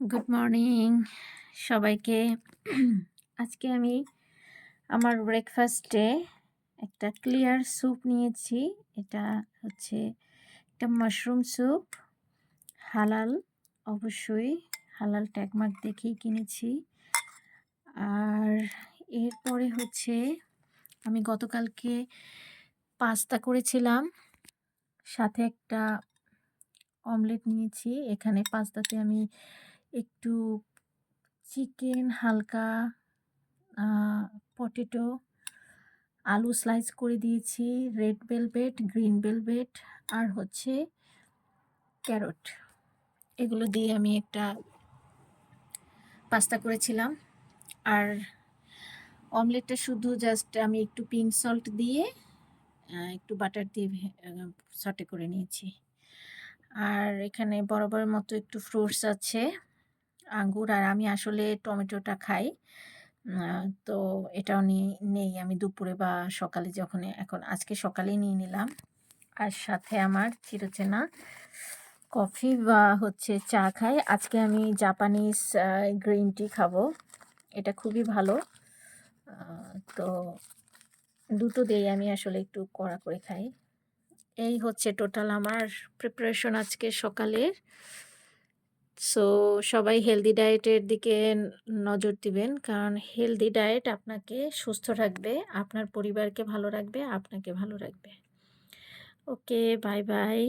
Good morning সবাইকে। আজকে আমি আমার ব্রেকফাস্টে একটা ক্লিয়ার স্যুপ নিয়েছি। এটা হচ্ছে একটা মাশরুম স্যুপ হালাল, অবশ্যই। হালাল ট্যাগমার্ক দেখেই কিনেছি। আর এরপরে হচ্ছে আমি গতকালকে পাস্তা করেছিলাম। সাথে একটা অমলেট নিয়েছি। এখানে পাস্তাতে আমি একটু চিকেন হালকা পটেটো, আলু স্লাইস করে দিয়েছি রেড ভেলভেট গ্রিন ভেলভেট আর হচ্ছে ক্যারট এগুলো দিয়ে আমি একটা পাস্তা করেছিলাম। আর অমলেটটা শুধু জাস্ট আমি একটু পিঙ্ক সল্ট দিয়ে একটু বাটার দিয়ে সটে করে নিয়েছি। আর এখানে বরাবরের মতো একটু ফ্রুটস আছে। আঙ্গুর আর আমি আসলে টমেটোটা খাই। তো এটাও নেই। আমি দুপুরে বা সকালে যখন এখন আজকে সকালেই নিয়ে নিলাম। আর সাথে আমার চিরচেনা কফি বা হচ্ছে চা খাই। আজকে আমি জাপানিজ গ্রিন টি খাব। এটা খুবই ভালো। তো দুটো দিয়েই আমি আসলে একটু কড়া করে খাই। এই হচ্ছে টোটাল আমার প্রিপারেশন আজকে সকালের। সো সবাই হেলদি ডায়েটের দিকে নজর দিবেন। কারণ হেলদি ডায়েট আপনাকে সুস্থ রাখবে, আপনার পরিবারকে ভালো রাখবে, আপনাকে ভালো রাখবে। Okay bye bye